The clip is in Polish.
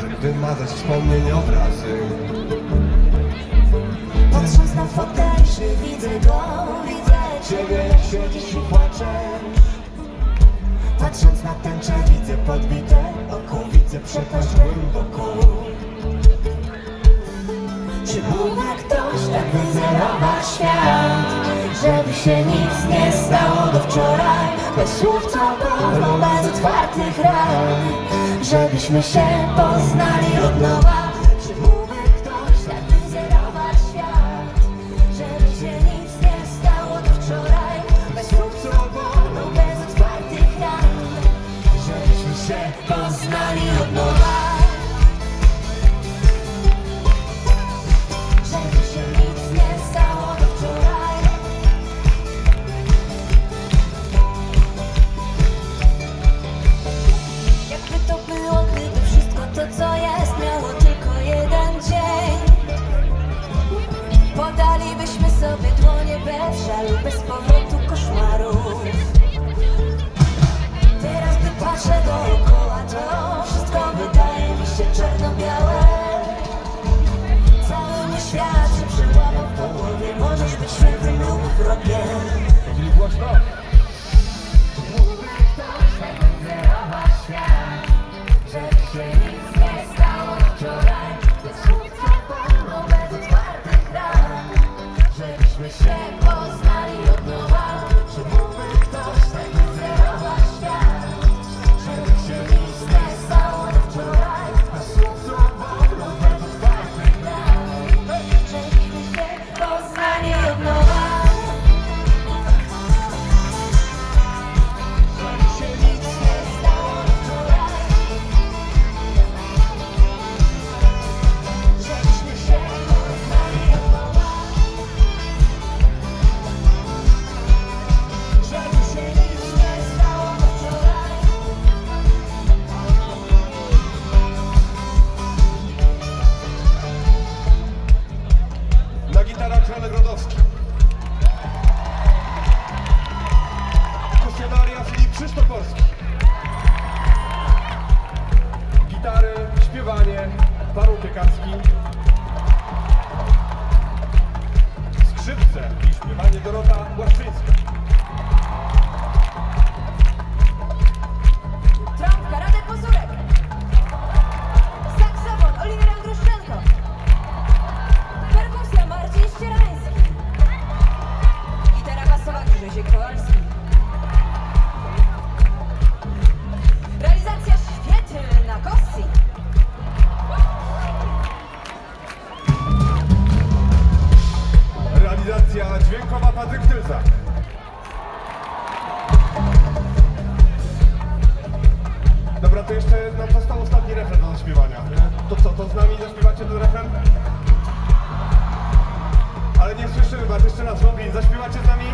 żeby wymazać wspomnień obrazy. Patrząc na fotelszy widzę go, widzę Ciebie jak siedzisz i płaczesz Patrząc na tęczę widzę podbite oko Widzę przepaść głęboko. Czy mógł ktoś tak wyzerować świat Żeby się nic nie stało do wczoraj. Bez słów co bolą, bez otwartych ran Żebyśmy się poznali od nowa Realizacja świetlna, Kossi. Realizacja dźwiękowa Patryk Tylza Dobra, to jeszcze nam został ostatni refren do zaśpiewania. To co, to z nami zaśpiewacie ten refren? Ale nie słyszymy, bo jeszcze raz, Robin, zaśpiewacie z nami?